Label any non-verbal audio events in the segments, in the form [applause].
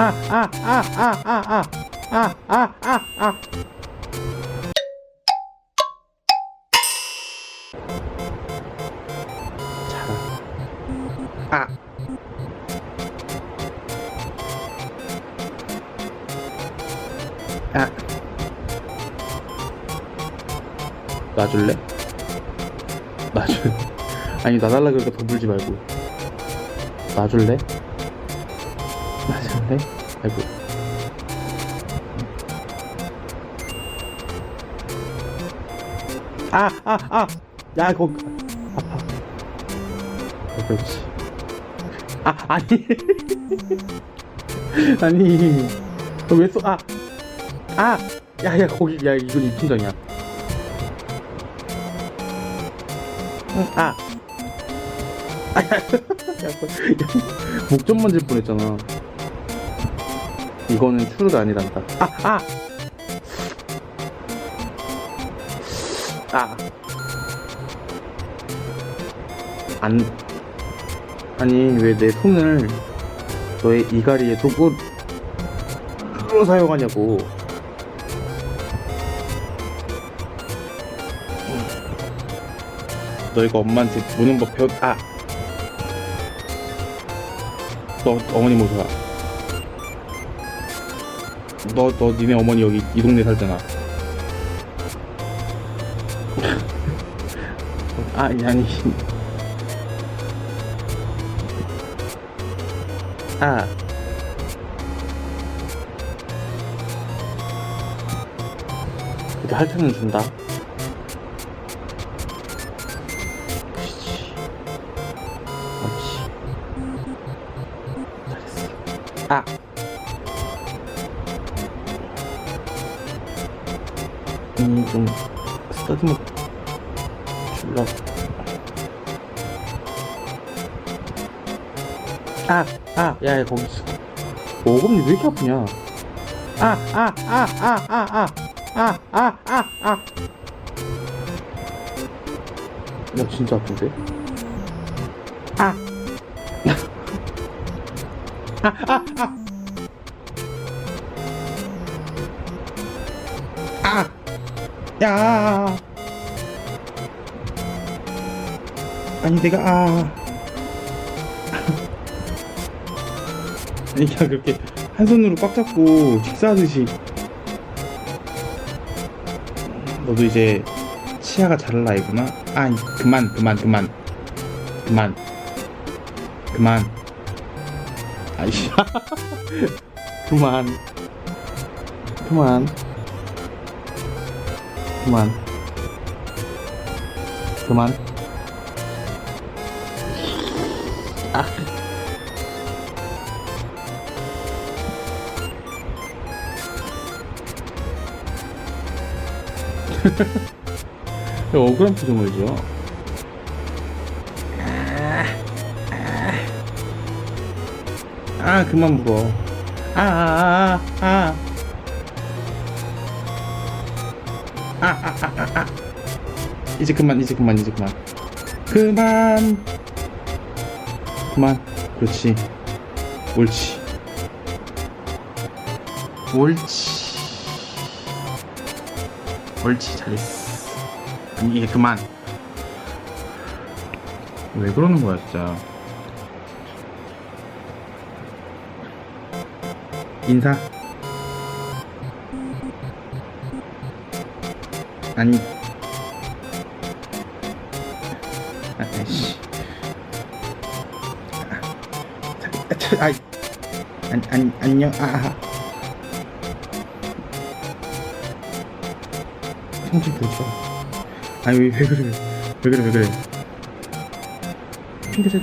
아, 아, 아, 아, 아, 아, 아, 아. 아. 아. 놔줄래? 놔줄. 아니 놔달라 그러니까 돈 불지 말고. 놔줄래? 놔줄래? 아이고. 아, 아, 아. 야, 거기. 아파. 어, 그렇지. 아, 아니. [laughs] 아니. 너왜 쏘, 아. 아. 야, 야, 거기, 야, 이건 입팀장이야. 응, 아. 아, 야, [laughs] 야, 목좀 만질 뻔했잖아. 이거는 추르가 아니란다. 아, 아! 아. 안. 아니, 왜 내 손을 너의 이가리에 도구로 사용하냐고. 너희가 엄마한테 무는 법 배웠, 아! 너 어머니 모셔와. 너, 너, 니네 어머니 여기 이 동네 살잖아. 아, 아니, 아니. 아. 그래도 할텐은 준다. 그렇지. 그렇지. 잘했어. 아. 좀, 쓰다듬어 주려고. 아, 아, 야, 야, 거기 있어. 어금니 왜 이렇게 아프냐? 아, 아, 아, 아, 아, 아, 아, 아, 아, 아. 야, 진짜 아픈데? 아. 아, 아, 아. 아. 야. 아니, 내가, 아. [laughs] 아니 그냥 그렇게 한 손으로 꽉 잡고 식사하듯이. 너도 이제 치아가 자랄 나이구나. 아 그만 그만 그만. 그만. 그만. 아이씨. [laughs] 그만. 그만 그만 그만 아 야, 억울한 표정을 줘. 아, 그만 물어. 아. 아, 아, 아, [laughs] 이제 그만, 이제 그만, 이제 그만. 그만. 그만. 그렇지. 옳지. 옳지. 옳지 잘했어 아니 이게 그만 왜 그러는 거야 진짜 인사 아니 아, 아이씨 아, 차, 아이 안, 안, 안녕 아, 아. 성질 마. 아니, 왜, 왜 그래. 왜 그래, 왜 그래. 핑계대.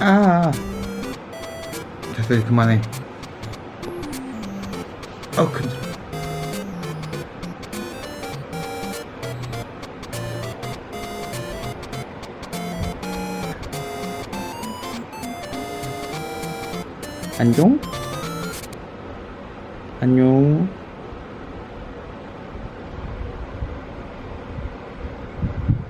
아, 아. 됐어, 이제 그만해. 어, 근데. 안녕? 안녕.